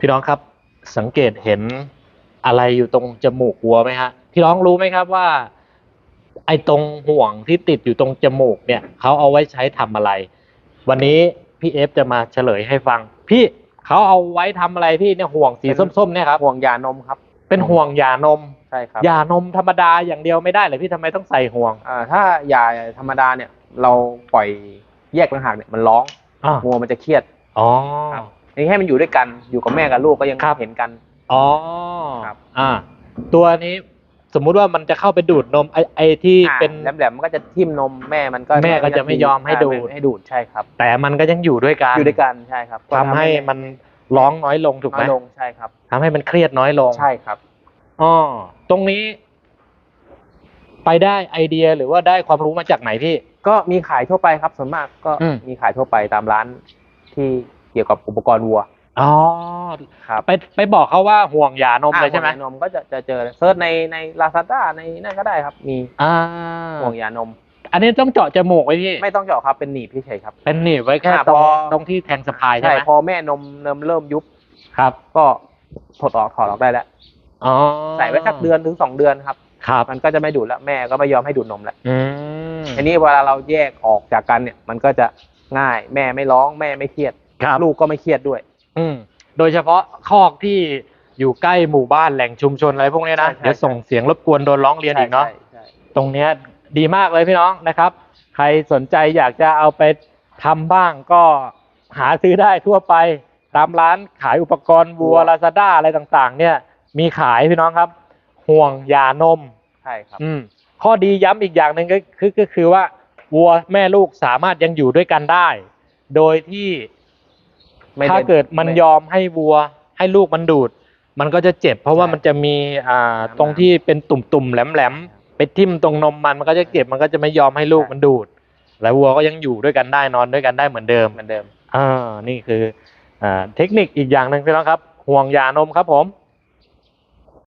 พี่น้องครับสังเกตเห็นอะไรอยู่ตรงจมูกวัวไหมฮะพี่น้องรู้ไหมครับว่า ไอ้ตรงห่วงที่ติดอยู่ตรงจมูกเนี่ยเขาเอาไว้ใช้ทำอะไร วันนี้พี่เอฟจะมาเฉลยให้ฟัง พี่เขาเอาไว้ทำอะไรพี่เนี่ยห่วงสีส้มๆเนี่ยครับห่วงยานมครับ เป็นห่วงยานมใช่ครับยานมธรรมดาอย่างเดียวไม่ได้เลยพี่ทำไมต้องใส่ห่วงอ่าถ้ายาธรรมดาเนี่ย เราปล่อยแยกต่างหากเนี่ยมันร้องอ่างัวมันจะเครียดอ๋อครับอั นนี้ให้มันอยู่ด้วยกันอยู่กับแม่กับลูกก็ยังครับเห็นกัน อ๋อครับอ่า ตัวนี้สมมุติว่ามันจะเข้าไปดูดนมไอ้ไอ้ที่อ่าเป็นแหลมๆมันก็จะทิ่มนมแม่มันก็แม่ก็จะไม่ยอมให้ดูดาให้ดูดใช่ครับ แต่มันก็ยังอยู่ด้วยกันอยู่ด้วยกันใช่ครับทำให้มันร้องน้อยลงถูกไหน้มอยลงใช่ครับทำให้มันเครียดน้อยลงใช่ครับอ๋อตรงนี้ ไปได้ไอเดียหรือว่าได้ความรู้มาจากไหนพี่ ก็มีขายทั่วไปครับส่วนมากก็อืมมีขายทั่วไปตามร้านที่เกี่ยวกับอุปกรณ์วัวอ๋อครับไปไปบอกเขาว่าห่วงยานมเลยใช่ไหมอ่าห่วงยานมก็จะจะเจอเซิร์ชในในลาซาด้าในนั่นก็ได้ครับ มีอ่าห่วงยานม อันนี้ต้องเจาะจมูกไว้พี่ไม่ต้องเจาะครับเป็นหนีบเฉยๆครับ เป็นหนีบไว้แค่อ่าตรงพอตรงที่แทงสะพายใช่ใช่ไหมพอแม่นมเริ่มเริ่มยุบครับ ก็ถอดออกถอดออกได้แล้วอ๋อใส่ไว้สักเดือนถึงสองเดือนครับครับ มันก็จะไม่ดูดแล้วแม่ก็ไม่ยอมให้ดูดนมแล้วอืมอันนี้เวลาเราแยกออกจากกันเนี่ย มันก็จะง่ายแม่ไม่ร้องแม่ไม่เครียด ครับลูกก็ไม่เครียดด้วย อืมโดยเฉพาะคอกที่อยู่ใกล้หมู่บ้านแหล่งชุมชนอะไรพวกเนี้ยนะ ใช่ใช่ เดี๋ยวส่งเสียงรบกวนโดนร้องเรียนอีกเนาะ ใช่ใช่ตรงเนี้ยดีมากเลยพี่น้องนะครับ ใครสนใจอยากจะเอาไปทำบ้างก็หาซื้อได้ทั่วไป ตามร้านขายอุปกรณ์วัวลาซาด้าอะไรต่างๆ เนี่ย มีขายพี่น้องครับ ห่วงยานม ใช่ครับ อืมข้อดีย้ำอีกอย่างหนึ่งก็คือก็คือว่าวัวแม่ลูกสามารถยังอยู่ด้วยกันได้ โดยที่ไม่ ถ้าได้เกิดมันยอมให้วัวให้ลูกมันดูด มันก็จะเจ็บ เพราะว่าใช่มันจะมีอ่าน้ำตรงที่เป็นตุ่มๆแหลมๆไปทิ่มตรงนมมันมันก็จะเจ็บมันก็จะไม่ยอมให้ลูกใช่มันดูด แล้ววัวก็ยังอยู่ด้วยกันได้นอนด้วยกันได้เหมือนเดิมเหมือนเดิมอ่านี่คืออ่าเทคนิคอีกอย่างหนึ่งพี่น้องครับ ห่วงยานมครับผม